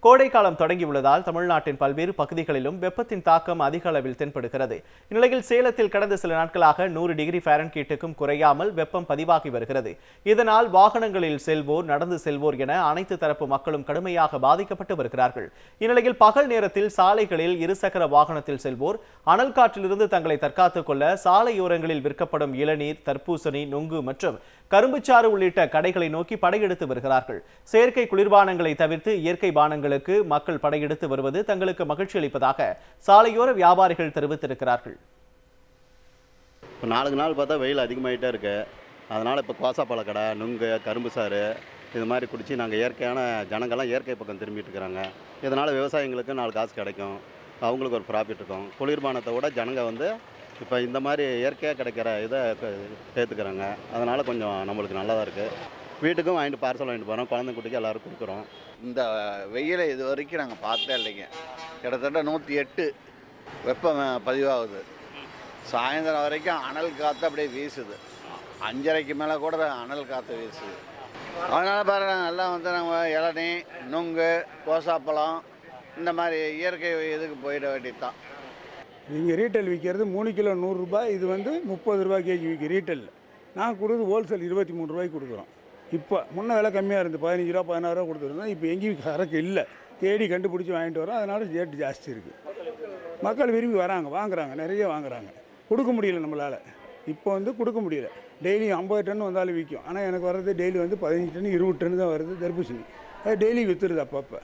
கோடைக்காலம் தொடங்கியுள்ளதால் தமிழ்நாட்டின் பல்வேறு பகுதிகளிலும் வெப்பத்தின் தாக்கம் அதிக அளவில் தென்படுகிறது. இந்நிலையில் சேலத்தில் கடந்த சில நாட்களாக நூறு டிகிரி ஃபாரன்ஹீட்டுக்கும் குறையாமல் வெப்பம் பதிவாகி வருகிறது. இதனால் வாகனங்களில் செல்வோர் நடந்து செல்வோர் என அனைத்து தரப்பு மக்களும் கடுமையாக பாதிக்கப்பட்டு வருகிறார்கள். இந்நிலையில் பகல் நேரத்தில் சாலைகளில் இருசக்கர வாகனத்தில் செல்வோர் அனல் காற்றிலிருந்து தங்களை தற்காத்துக் கொள்ள சாலையோரங்களில் விற்கப்படும் இளநீர் தர்பூசணி நுங்கு மற்றும் கரும்புச்சாறு உள்ளிட்ட கடைகளை நோக்கி படையெடுத்து வருகிறார்கள். செயற்கை குளிர்பானங்களை தவிர்த்து இயற்கை பானங்கள் பானங்களுக்கு மக்கள் படையெடுத்து வருவது தங்களுக்கு மகிழ்ச்சி அளிப்பதாக சாலையோர வியாபாரிகள் தெரிவித்திருக்கிறார்கள். இப்போ நாளுக்கு நாள் பார்த்தா வெயில் அதிகமாகிட்டே இருக்குது அதனால் இப்போ கோசாப்பழ கடை நுங்கு கரும்பு சாறு இது மாதிரி குடித்து நாங்கள் இயற்கையான ஜனங்கள்லாம் இயற்கை பக்கம் திரும்பிட்டு இருக்கிறாங்க. இதனால் விவசாயிங்களுக்கு நாலு காசு கிடைக்கும். அவங்களுக்கு ஒரு ப்ராஃபிட் இருக்கும். குளிர்பானத்தை விட ஜனங்க வந்து இப்போ இந்த மாதிரி இயற்கையாக கிடைக்கிற இதை சேர்த்துக்கிறாங்க அதனால் கொஞ்சம் நம்மளுக்கு நல்லா தான் இருக்குது வீட்டுக்கும் வாங்கிட்டு பார்சல் வாங்கிட்டு போகிறோம் குழந்தை குட்டிக்கு எல்லாருக்கும் கொடுக்குறோம். இந்த வெயிலை இது வரைக்கும் நாங்கள் பார்த்தே இல்லைங்க. கிட்டத்தட்ட நூற்றி எட்டு வெப்பம் பதிவாகுது. சாயந்தரம் வரைக்கும் அனல் காற்று அப்படியே வீசுது. அஞ்சரைக்கு மேலே கூட அனல் காற்று வீசுது. அதனால் பாருங்க எல்லாம் வந்து நாங்கள் இளநீ நுங்கு கோசாப்பழம் இந்த மாதிரி இயற்கை இதுக்கு போயிட வேண்டியது தான் இங்கே ரீட்டைல் விற்கிறது மூணு கிலோ நூறுரூபா இது வந்து முப்பது ரூபா கேஜி விற்கும் ரீட்டைல் நான் கொடுக்குறது ஹோல்சேல் இருபத்தி மூணு ரூபாய்க்கு கொடுக்குறோம். இப்போ முன்ன விலை கம்மியாக இருந்து பதினஞ்சு ரூபா பதினாறு ரூபா கொடுத்துருந்தோம் இப்போ எங்கேயும் சரக்கு இல்லை. தேடி கண்டுபிடிச்சி வாங்கிட்டு வரோம் அதனால ரேட்டு ஜாஸ்தி இருக்குது மக்கள் விரும்பி வராங்க வாங்குறாங்க நிறைய வாங்குறாங்க. கொடுக்க முடியல நம்மளால். இப்போ வந்து கொடுக்க முடியல. டெய்லி ஐம்பது டன் வந்தாலும் விற்கும் ஆனால் எனக்கு வர்றது டெய்லி வந்து பதினஞ்சு டன் இருபது டன் தான் வருது தர்பூசணி. அது டெய்லி விற்றுருது அப்பப்போ.